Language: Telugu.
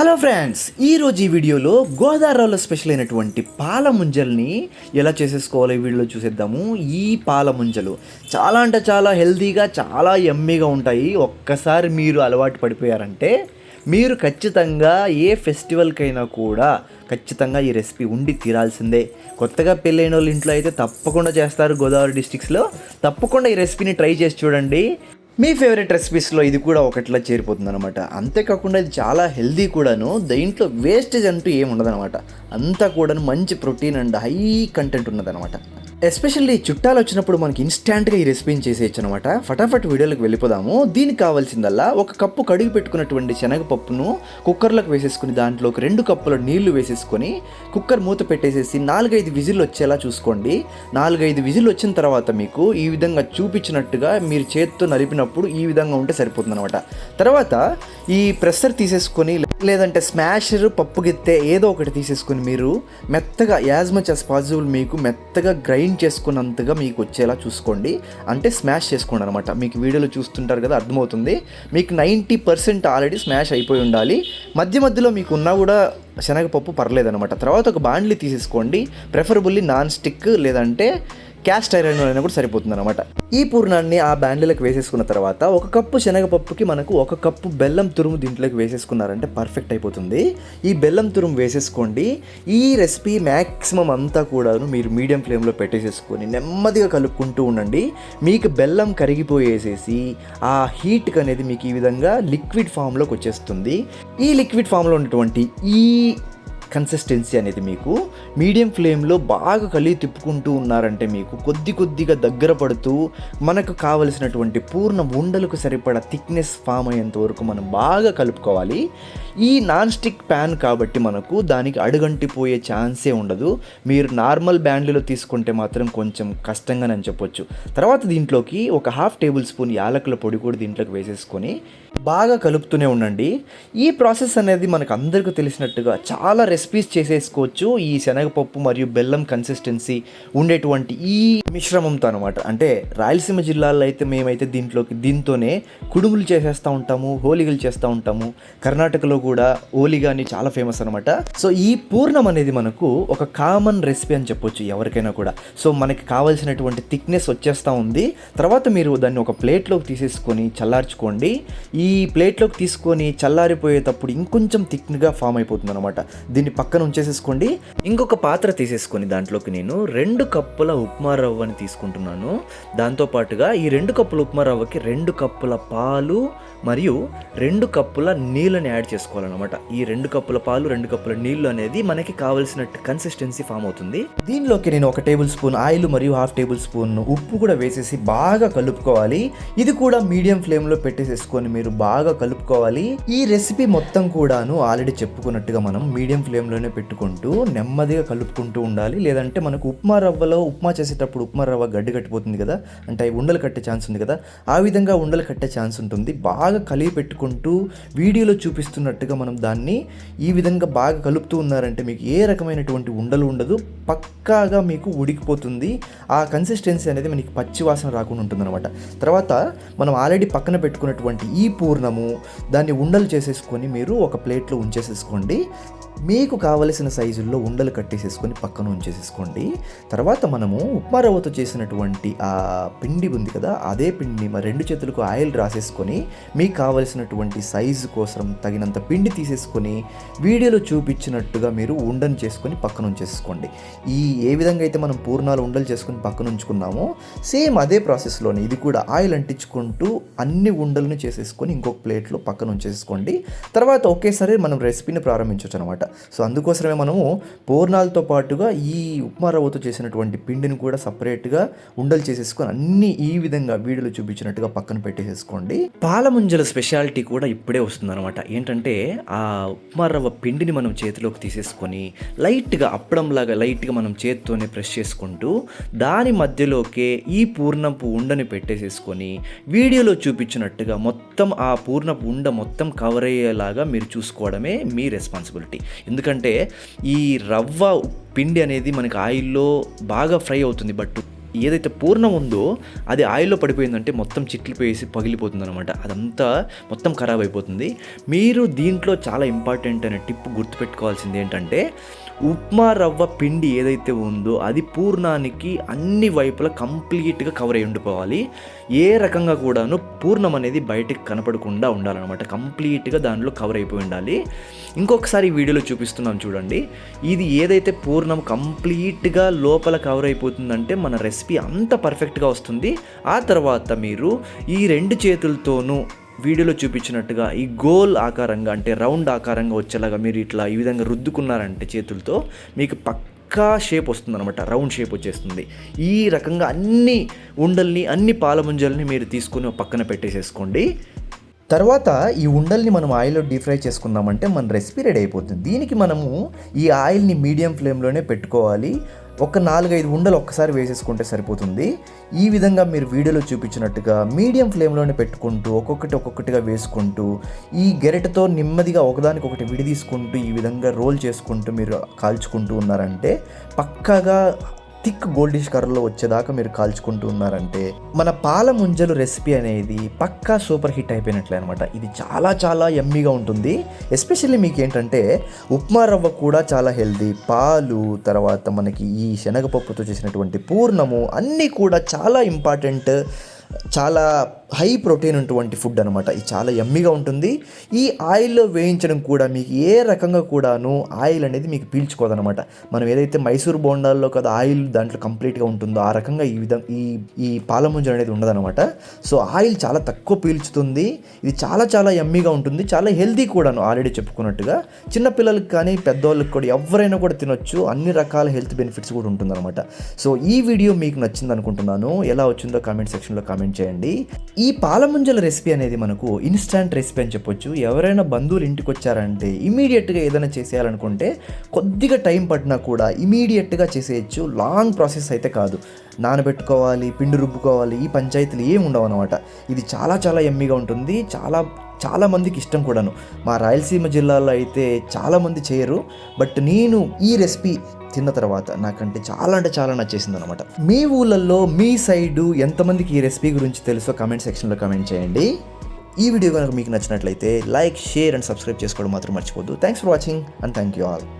హలో ఫ్రెండ్స్ ఈరోజు ఈ వీడియోలో గోదావరిలో స్పెషల్ అయినటువంటి పాల ముంజల్ని ఎలా చేసేసుకోవాలో ఈ వీడియోలో చూసేద్దాము. ఈ పాల ముంజలు చాలా అంటే చాలా హెల్తీగా చాలా ఎమ్మీగా ఉంటాయి. ఒక్కసారి మీరు అలవాటు పడిపోయారంటే మీరు ఖచ్చితంగా ఏ ఫెస్టివల్కైనా కూడా ఖచ్చితంగా ఈ రెసిపీ ఉండి తీరాల్సిందే. కొత్తగా పెళ్ళైన వాళ్ళ ఇంట్లో అయితే తప్పకుండా చేస్తారు గోదావరి డిస్టిక్స్లో తప్పకుండా ఈ రెసిపీని ట్రై చేసి చూడండి. మీ ఫేవరెట్ రెసిపీస్లో ఇది కూడా ఒకటిలా చేరిపోతుంది అనమాట అంతేకాకుండా ఇది చాలా హెల్దీ కూడాను దీంట్లో వేస్టేజ్ అంటూ ఏమి ఉండదన్నమాట అంతా కూడాను మంచి ప్రోటీన్ అండ్ హై కంటెంట్ ఉన్నదనమాట ఎస్పెషల్లీ చుట్టాలు వచ్చినప్పుడు మనకి ఇన్స్టాంట్గా ఈ రెసిపీని చేసేయచ్చు అనమాట ఫటాఫట్ వీడియోలోకి వెళ్ళిపోదాము. దీనికి కావాల్సిందల్లా ఒక కప్పు కడిగి పెట్టుకున్నటువంటి శనగపప్పును కుక్కర్లోకి వేసేసుకుని దాంట్లో ఒక రెండు కప్పుల నీళ్ళు వేసేసుకొని కుక్కర్ మూత పెట్టేసేసి నాలుగైదు విజిల్ వచ్చేలా చూసుకోండి. నాలుగైదు విజిల్ వచ్చిన తర్వాత మీకు ఈ విధంగా చూపించినట్టుగా మీరు చేత్తో నలిపినప్పుడు ఈ విధంగా ఉంటే సరిపోతుంది అనమాట తర్వాత ఈ ప్రెషర్ తీసేసుకొని లేదంటే స్మాషర్ పప్పు గిత్తే ఏదో ఒకటి తీసేసుకొని మీరు మెత్తగా యాజ్ మచ్ యాజ్ పాసిబుల్ మీకు మెత్తగా గ్రైండ్ చేసుకున్నంతగా మీకు వచ్చేలా చూసుకోండి. అంటే స్మాష్ చేసుకోండి అనమాట మీకు వీడియోలో చూస్తుంటారు కదా అర్థమవుతుంది. మీకు నైంటీ పర్సెంట్ ఆల్రెడీ స్మాష్ అయిపోయి ఉండాలి. మధ్య మధ్యలో మీకు ఉన్నా కూడా శనగపప్పు పర్లేదనమాట. తర్వాత ఒక బాండ్లీ తీసేసుకోండి. ప్రెఫరబుల్లీ నాన్ స్టిక్ లేదంటే క్యాస్ట్ ఐరన్ అయినా కూడా సరిపోతుంది అనమాట ఈ పూర్ణాన్ని ఆ బ్యాండ్లకు వేసేసుకున్న తర్వాత ఒక కప్పు శనగపప్పుకి మనకు ఒక కప్పు బెల్లం తురుము దీంట్లోకి వేసేసుకున్నారంటే పర్ఫెక్ట్ అయిపోతుంది. ఈ బెల్లం తురుము వేసేసుకోండి. ఈ రెసిపీ మ్యాక్సిమం అంతా కూడాను మీరు మీడియం ఫ్లేమ్లో పెట్టేసేసుకొని నెమ్మదిగా కలుపుకుంటూ ఉండండి. మీకు బెల్లం కరిగిపోయేసేసి ఆ హీట్కి అనేది మీకు ఈ విధంగా లిక్విడ్ ఫామ్లోకి వచ్చేస్తుంది. ఈ లిక్విడ్ ఫామ్లో ఉన్నటువంటి ఈ కన్సిస్టెన్సీ అనేది మీకు మీడియం ఫ్లేమ్లో బాగా కలిగి తిప్పుకుంటూ ఉన్నారంటే మీకు కొద్ది కొద్దిగా దగ్గర పడుతూ మనకు కావలసినటువంటి పూర్ణ ఉండలకు సరిపడా థిక్నెస్ ఫామ్ అయ్యేంత వరకు మనం బాగా కలుపుకోవాలి. ఈ నాన్ స్టిక్ ప్యాన్ కాబట్టి మనకు దానికి అడుగంటిపోయే ఛాన్సే ఉండదు. మీరు నార్మల్ బ్యాండ్లో తీసుకుంటే మాత్రం కొంచెం కష్టంగా నేను చెప్పొచ్చు. తర్వాత దీంట్లోకి ఒక హాఫ్ టేబుల్ స్పూన్ యాలకుల పొడి కూడా దీంట్లోకి వేసేసుకొని బాగా కలుపుతూనే ఉండండి. ఈ ప్రాసెస్ అనేది మనకు అందరికీ తెలిసినట్టుగా చాలా రెసిపీస్ చేసేసుకోవచ్చు. ఈ శనగపప్పు మరియు బెల్లం కన్సిస్టెన్సీ ఉండేటువంటి ఈ మిశ్రమంతో అనమాట అంటే రాయలసీమ జిల్లాలో అయితే మేమైతే దీంట్లోకి దీంతోనే కుడుములు చేసేస్తూ ఉంటాము హోలిగలు చేస్తూ ఉంటాము కర్ణాటకలో కూడా ఓలిగా అని చాలా ఫేమస్ అనమాట సో ఈ పూర్ణం అనేది మనకు ఒక కామన్ రెసిపీ అని చెప్పొచ్చు ఎవరికైనా కూడా. సో మనకి కావాల్సినటువంటి థిక్నెస్ వచ్చేస్తూ ఉంది. తర్వాత మీరు దాన్ని ఒక ప్లేట్లోకి తీసేసుకొని చల్లార్చుకోండి. ఈ ప్లేట్లోకి తీసుకొని చల్లారిపోయేటప్పుడు ఇంకొంచెం థిక్గా ఫామ్ అయిపోతుంది అనమాట దీన్ని పక్కన ఉంచేసేసుకోండి. ఇంకొక పాత్ర తీసేసుకొని దాంట్లోకి నేను రెండు కప్పుల ఉప్మా రవ్వని తీసుకుంటున్నాను. దాంతోపాటుగా ఈ రెండు కప్పుల ఉప్మా రవ్వకి రెండు కప్పుల పాలు మరియు రెండు కప్పుల నీళ్ళని యాడ్ చేసుకోవాలన్నమాట. ఈ రెండు కప్పుల పాలు రెండు కప్పుల నీళ్ళు అనేది మనకి కావలసినట్టు కన్సిస్టెన్సీ ఫామ్ అవుతుంది. దీనిలోకి నేను ఒక టేబుల్ స్పూన్ ఆయిల్ మరియు హాఫ్ టేబుల్ స్పూన్ ఉప్పు కూడా వేసేసి బాగా కలుపుకోవాలి. ఇది కూడా మీడియం ఫ్లేమ్లో పెట్టేసేసుకొని మీరు బాగా కలుపుకోవాలి. ఈ రెసిపీ మొత్తం కూడాను ఆల్రెడీ చెప్పుకున్నట్టుగా మనం మీడియం ఫ్లేమ్లోనే పెట్టుకుంటూ నెమ్మదిగా కలుపుకుంటూ ఉండాలి. లేదంటే మనకు ఉప్మా రవ్వలో ఉప్మా చేసేటప్పుడు ఉప్మా రవ్వ గడ్డి కట్టిపోతుంది కదా. అంటే ఉండలు కట్టే ఛాన్స్ ఉంది కదా. ఆ విధంగా ఉండలు కట్టే ఛాన్స్ ఉంటుంది. బాగా కలిగి పెట్టుకుంటూ వీడియోలో చూపిస్తున్నట్టుగా మనం దాన్ని ఈ విధంగా బాగా కలుపుతూ ఉన్నారంటే మీకు ఏ రకమైనటువంటి ఉండలు ఉండదు పక్కాగా మీకు ఉడికిపోతుంది. ఆ కన్సిస్టెన్సీ అనేది మనకి పచ్చి వాసన రాకుండా ఉంటుందన్నమాట. తర్వాత మనం ఆల్రెడీ పక్కన పెట్టుకున్నటువంటి ఈ పూర్ణము దాన్ని ఉండలు చేసేసుకొని మీరు ఒక ప్లేట్లో ఉంచేసేసుకోండి. మీకు కావలసిన సైజుల్లో ఉండలు కట్టేసేసుకొని పక్కన ఉంచేసేసుకోండి. తర్వాత మనము ఉప్మా రవ్వతో చేసినటువంటి ఆ పిండి ఉంది కదా అదే పిండి మరి రెండు చేతులకు ఆయిల్ రాసేసుకొని మీకు కావలసినటువంటి సైజు కోసం తగినంత పిండి తీసేసుకొని వీడియోలో చూపించినట్టుగా మీరు ఉండను చేసుకొని పక్కన ఉంచేసుకోండి ఈ ఏ విధంగా అయితే మనం పూర్ణాలు ఉండలు చేసుకొని పక్కన ఉంచుకున్నామో సేమ్ అదే ప్రాసెస్లోనే ఇది కూడా ఆయిల్ అంటించుకుంటూ అన్ని ఉండలను చేసేసుకొని ఇంకొక ప్లేట్లో పక్కన పక్కన ఉంచేసుకోండి. తర్వాత ఒకేసారి మనం రెసిపీని ప్రారంభించవచ్చు అనమాట సో అందుకోసమే మనము పూర్ణాలతో పాటుగా ఈ ఉప్మా రవ్వతో చేసినటువంటి పిండిని కూడా సపరేట్గా ఉండలు చేసేసుకొని అన్ని ఈ విధంగా వీడియోలో చూపించినట్టుగా పక్కన పెట్టేసేసుకోండి. పాలముంజల స్పెషాలిటీ కూడా ఇప్పుడే వస్తుందన్నమాట ఏంటంటే ఆ ఉప్మా రవ్వ పిండిని మనం చేతిలోకి తీసేసుకొని లైట్గా అప్పడంలాగా లైట్గా మనం చేతితోనే ప్రెస్ చేసుకుంటూ దాని మధ్యలోకే ఈ పూర్ణపు ఉండని పెట్టేసేసుకొని వీడియోలో చూపించినట్టుగా మొత్తం ఆ పూర్ణపు ఉండ మొత్తం కవర్ అయ్యేలాగా మీరు చూసుకోవడమే మీ రెస్పాన్సిబిలిటీ ఎందుకంటే ఈ రవ్వ పిండి అనేది మనకి ఆయిల్లో బాగా ఫ్రై అవుతుంది బట్ ఏదైతే పూర్ణం ఉందో అది ఆయిల్లో పడిపోయిందంటే మొత్తం చిట్లిపోయేసి పగిలిపోతుంది అనమాట అదంతా మొత్తం ఖరాబ్ అయిపోతుంది. మీరు దీంట్లో చాలా ఇంపార్టెంట్ అనే టిప్ గుర్తుపెట్టుకోవాల్సింది ఏంటంటే ఉప్మా రవ్వ పిండి ఏదైతే ఉందో అది పూర్ణానికి అన్ని వైపులా కంప్లీట్గా కవర్ అయి ఉండిపోవాలి. ఏ రకంగా కూడాను పూర్ణం అనేది బయటకు కనపడకుండా ఉండాలన్నమాట. కంప్లీట్గా దానిలో కవర్ అయిపోయి ఉండాలి. ఇంకొకసారి వీడియోలో చూపిస్తున్నాం చూడండి. ఇది ఏదైతే పూర్ణం కంప్లీట్గా లోపల కవర్ అయిపోతుందంటే మన రెసిపీ అంత పర్ఫెక్ట్గా వస్తుంది. ఆ తర్వాత మీరు ఈ రెండు చేతులతోనూ వీడియోలో చూపించినట్టుగా ఈ గోల్ ఆకారంగా అంటే రౌండ్ ఆకారంగా వచ్చేలాగా మీరు ఇట్లా ఈ విధంగా రుద్దుకున్నారంటే చేతులతో మీకు పక్కా షేప్ వస్తుంది అనమాట రౌండ్ షేప్ వచ్చేస్తుంది. ఈ రకంగా అన్ని ఉండల్ని అన్ని పాలముంజల్ని మీరు తీసుకుని పక్కన పెట్టేసేసుకోండి. తర్వాత ఈ ఉండల్ని మనం ఆయిల్లో డీప్ ఫ్రై చేసుకుందామంటే మన రెసిపీ రెడీ అయిపోతుంది. దీనికి మనము ఈ ఆయిల్ని మీడియం ఫ్లేమ్లోనే పెట్టుకోవాలి. ఒక నాలుగైదు ఉండలు ఒక్కసారి వేసేసుకుంటే సరిపోతుంది. ఈ విధంగా మీరు వీడియోలో చూపించినట్టుగా మీడియం ఫ్లేమ్లోనే పెట్టుకుంటూ ఒక్కొక్కటి ఒక్కొక్కటిగా వేసుకుంటూ ఈ గెరెటతో నెమ్మదిగా ఒకదానికొకటి విడి విడిదీసుకుంటూ ఈ విధంగా రోల్ చేసుకుంటూ మీరు కాల్చుకుంటూ ఉన్నారంటే పక్కాగా థిక్ గోల్డిష్ కర్రలో వచ్చేదాకా మీరు కాల్చుకుంటూ ఉన్నారంటే మన పాల ముంజలు రెసిపీ అనేది పక్కా సూపర్ హిట్ అయిపోయినట్లే అనమాట ఇది చాలా చాలా ఎమ్మీగా ఉంటుంది. ఎస్పెషల్లీ మీకు ఏంటంటే ఉప్మా రవ్వ కూడా చాలా హెల్దీ. పాలు తర్వాత మనకి ఈ శనగపప్పుతో చేసినటువంటి పూర్ణము అన్నీ కూడా చాలా ఇంపార్టెంట్ చాలా హై ప్రోటీన్ ఉన్నటువంటి ఫుడ్ అనమాట ఇది చాలా ఎమ్మిగా ఉంటుంది. ఈ ఆయిల్లో వేయించడం కూడా మీకు ఏ రకంగా కూడాను ఆయిల్ అనేది మీకు పీల్చుకోదనమాట మనం ఏదైతే మైసూర్ బోండాల్లో కదా ఆయిల్ దాంట్లో కంప్లీట్గా ఉంటుందో ఆ రకంగా ఈ విధంగా ఈ ఈ పాలముంజ అనేది ఉండదనమాట సో ఆయిల్ చాలా తక్కువ పీల్చుతుంది. ఇది చాలా చాలా ఎమ్మిగా ఉంటుంది. చాలా హెల్దీ కూడాను ఆల్రెడీ చెప్పుకున్నట్టుగా. చిన్నపిల్లలకి కానీ పెద్దవాళ్ళకి కూడా ఎవరైనా కూడా తినొచ్చు. అన్ని రకాల హెల్త్ బెనిఫిట్స్ కూడా ఉంటుందన్నమాట. సో ఈ వీడియో మీకు నచ్చింది అనుకుంటున్నాను ఎలా వచ్చిందో కామెంట్ సెక్షన్లో కామెంట్ చేయండి. ఈ పాలముంజల రెసిపీ అనేది మనకు ఇన్స్టాంట్ రెసిపీ అని చెప్పొచ్చు. ఎవరైనా బంధువులు ఇంటికి వచ్చారంటే ఇమీడియట్గా ఏదైనా చేసేయాలనుకుంటే కొద్దిగా టైం పట్టినా కూడా ఇమీడియట్గా చేసేయచ్చు. లాంగ్ ప్రాసెస్ అయితే కాదు. నానబెట్టుకోవాలి పిండి రుబ్బుకోవాలి ఈ పంచాయతీలు ఏమి ఉండవు అనమాట ఇది చాలా చాలా ఎమ్మిగా ఉంటుంది. చాలా చాలా మందికి ఇష్టం కూడాను. మా రాయలసీమ జిల్లాలో అయితే చాలామంది చేయరు. బట్ నేను ఈ రెసిపీ తిన్న తర్వాత నాకంటే చాలా అంటే చాలా నచ్చేసింది అనమాట మీ ఊళ్ళల్లో మీ సైడు ఎంతమందికి ఈ రెసిపీ గురించి తెలుసో కామెంట్ సెక్షన్లో కామెంట్ చేయండి. ఈ వీడియో కనుక మీకు నచ్చినట్లయితే లైక్ షేర్ అండ్ సబ్స్క్రైబ్ చేసుకోవడం మాత్రం మర్చిపోద్దు thanks for watching and thank you all